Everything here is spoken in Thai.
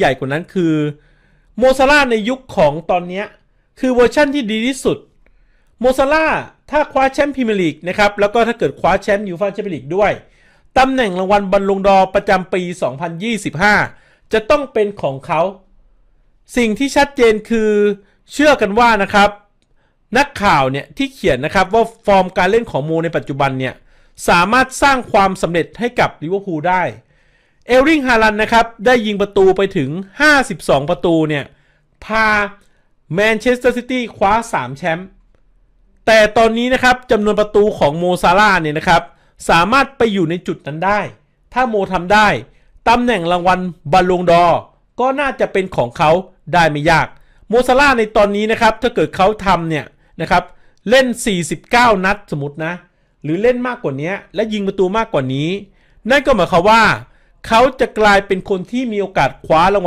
ใหญ่กว่านั้นคือโมซาร่าในยุคของตอนนี้คือเวอร์ชั่นที่ดีที่สุดโมซาร่าถ้าคว้าแชมป์พรีเมียร์ลีกนะครับแล้วก็ถ้าเกิดคว้าแชมป์ยูฟ่าแชมเปี้ยนลีกด้วยตำแหน่งรางวัลบอลลงดอประจำปี 2025 จะต้องเป็นของเขา สิ่งที่ชัดเจนคือเชื่อกันว่านะครับ นักข่าวเนี่ยที่เขียนนะครับว่าฟอร์มการเล่นของโมในปัจจุบันเนี่ยสามารถสร้างความสำเร็จให้กับลิเวอร์พูลได้ เอลริงฮาลันนะครับ ได้ยิงประตูไปถึง 52 ประตูเนี่ย พาแมนเชสเตอร์ซิตี้คว้า 3 แชมป์แต่ตอนนี้นะครับจำนวนประตูของโมซาร่าเนี่ยนะครับ สามารถไปอยู่ในจุดนั้นได้ ถ้าโมทำได้ตำแหน่งรางวัลบอลลงดอร์ก็น่าจะเป็นของเขาได้ไม่ยาก โมซาร่าในตอนนี้นะครับ ถ้าเกิดเขาทำเนี่ยนะครับ เล่น 49 นัดสมมตินะ หรือเล่นมากกว่านี้และยิงประตูมากกว่านี้ นั่นก็หมายความว่า เขาจะกลายเป็นคนที่มีโอกาสคว้ารางวัล